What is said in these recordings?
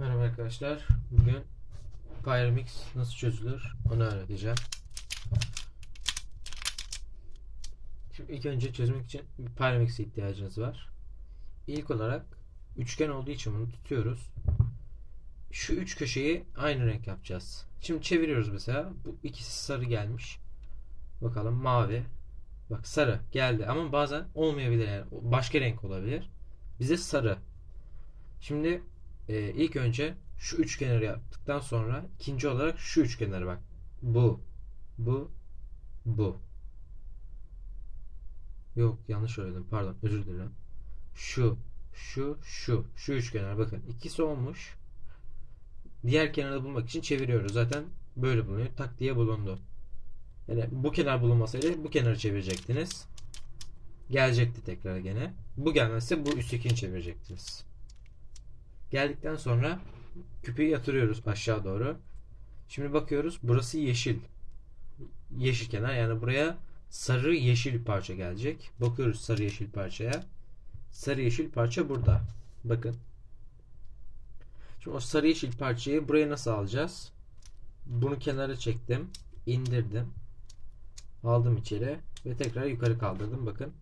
Merhaba arkadaşlar. Bugün Pyremix nasıl çözülür onu öğreteceğim. Şimdi ilk önce çözmek için bir Pyremix'e ihtiyacınız var. İlk olarak üçgen olduğu için bunu tutuyoruz. Şu üç köşeyi aynı renk yapacağız. Şimdi çeviriyoruz mesela. Bu ikisi sarı gelmiş. Bakalım mavi. Bak sarı geldi ama bazen olmayabilir yani. Başka renk olabilir. Bize sarı. Şimdi ee, ilk önce şu üçgenleri yaptıktan sonra ikinci olarak şu üçgenlere bak. Bu, bu, bu. Yok yanlış söyledim. Pardon özür dilerim. Şu, şu, şu. Şu üçgenler bakın. ikisi olmuş. Diğer kenarı bulmak için çeviriyoruz. Zaten böyle bulunuyor. Tak diye bulundu. Yani bu kenar bulunmasaydı bu kenarı çevirecektiniz. Gelecekti tekrar gene. Bu gelmezse bu üsttekini çevirecektiniz. Geldikten sonra küpü yatırıyoruz aşağı doğru. Şimdi bakıyoruz burası yeşil. Yeşil kenar yani buraya sarı yeşil parça gelecek. Bakıyoruz sarı yeşil parçaya. Sarı yeşil parça burada. Bakın. Şimdi o sarı yeşil parçayı buraya nasıl alacağız? Bunu kenara çektim. indirdim. Aldım içeri ve tekrar yukarı kaldırdım. Bakın.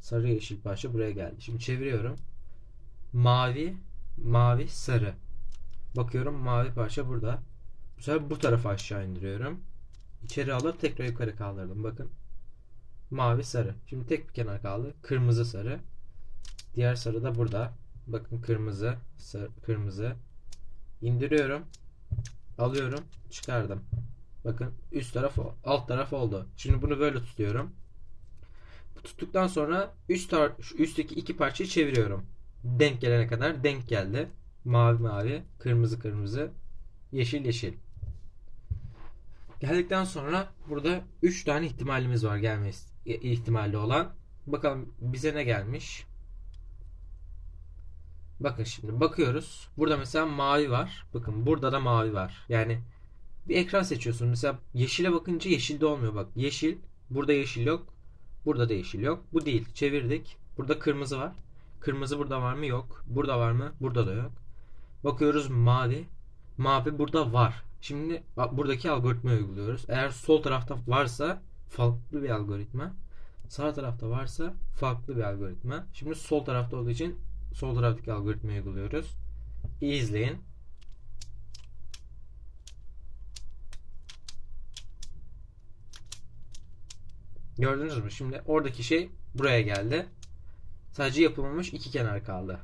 Sarı yeşil parça buraya geldi. Şimdi çeviriyorum. Mavi mavi sarı. Bakıyorum mavi parça burada. Bu sefer bu tarafa aşağı indiriyorum. İçeri alıp tekrar yukarı kaldırdım. Bakın. Mavi sarı. Şimdi tek bir kenar kaldı. Kırmızı sarı. Diğer sarı da burada. Bakın kırmızı, sarı, kırmızı. İndiriyorum. Alıyorum. Çıkardım. Bakın üst taraf alt taraf oldu. Şimdi bunu böyle tutuyorum. Tuttuktan sonra üst üstteki iki parçayı çeviriyorum denk gelene kadar denk geldi. Mavi mavi, kırmızı kırmızı, yeşil yeşil. Geldikten sonra burada 3 tane ihtimalimiz var gelme ihtimali olan. Bakalım bize ne gelmiş. Bakın şimdi bakıyoruz. Burada mesela mavi var. Bakın burada da mavi var. Yani bir ekran seçiyorsun. Mesela yeşile bakınca yeşilde olmuyor. Bak yeşil. Burada yeşil yok. Burada da yeşil yok. Bu değil. Çevirdik. Burada kırmızı var. Kırmızı burada var mı? Yok. Burada var mı? Burada da yok. Bakıyoruz mavi. Mavi burada var. Şimdi buradaki algoritma uyguluyoruz. Eğer sol tarafta varsa farklı bir algoritma. Sağ tarafta varsa farklı bir algoritma. Şimdi sol tarafta olduğu için sol taraftaki algoritmayı uyguluyoruz. İyi izleyin. Gördünüz mü? Şimdi oradaki şey buraya geldi. Sadece yapılmamış iki kenar kaldı.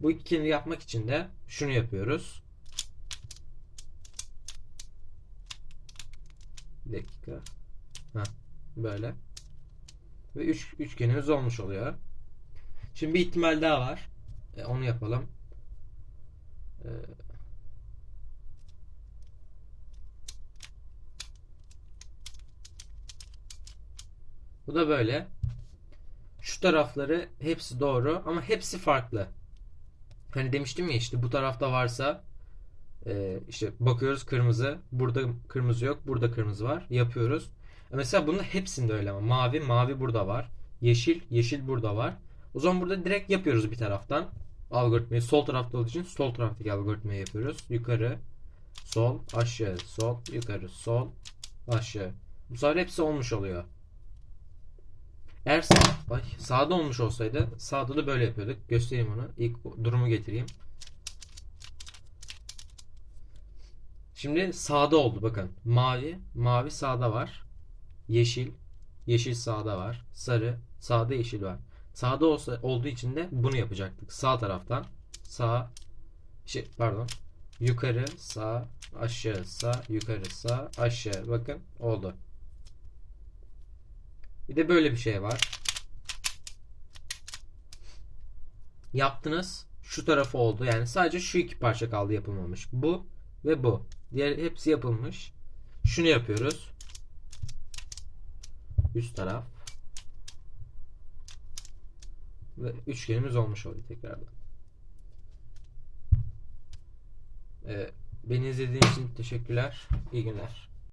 Bu iki kenarı yapmak için de şunu yapıyoruz. Bir dakika. Ha, böyle. Ve üç, üçgenimiz olmuş oluyor. Şimdi bir ihtimal daha var. E, onu yapalım. E, bu da böyle. Tarafları hepsi doğru ama hepsi farklı. Hani demiştim ya işte bu tarafta varsa e, işte bakıyoruz kırmızı. Burada kırmızı yok. Burada kırmızı var. Yapıyoruz. Mesela bunun hepsinde öyle ama. Mavi, mavi burada var. Yeşil, yeşil burada var. O zaman burada direkt yapıyoruz bir taraftan. Algoritmayı sol tarafta olduğu için sol taraftaki algoritmayı yapıyoruz. Yukarı, sol, aşağı, sol, yukarı, sol, aşağı. Bu sefer hepsi olmuş oluyor. Eğer sağ, ay, sağda olmuş olsaydı sağda da böyle yapıyorduk. Göstereyim onu. İlk durumu getireyim. Şimdi sağda oldu bakın. Mavi, mavi sağda var. Yeşil, yeşil sağda var. Sarı, sağda yeşil var. Sağda olsa olduğu için de bunu yapacaktık. Sağ taraftan sağ şey pardon. Yukarı, sağ, aşağı, sağ, yukarı, sağ, aşağı. Bakın oldu. Bir de böyle bir şey var. Yaptınız. Şu tarafı oldu. Yani sadece şu iki parça kaldı yapılmamış. Bu ve bu. Diğer hepsi yapılmış. Şunu yapıyoruz. Üst taraf. Ve üçgenimiz olmuş oldu tekrardan. Ee, beni izlediğiniz için teşekkürler. İyi günler.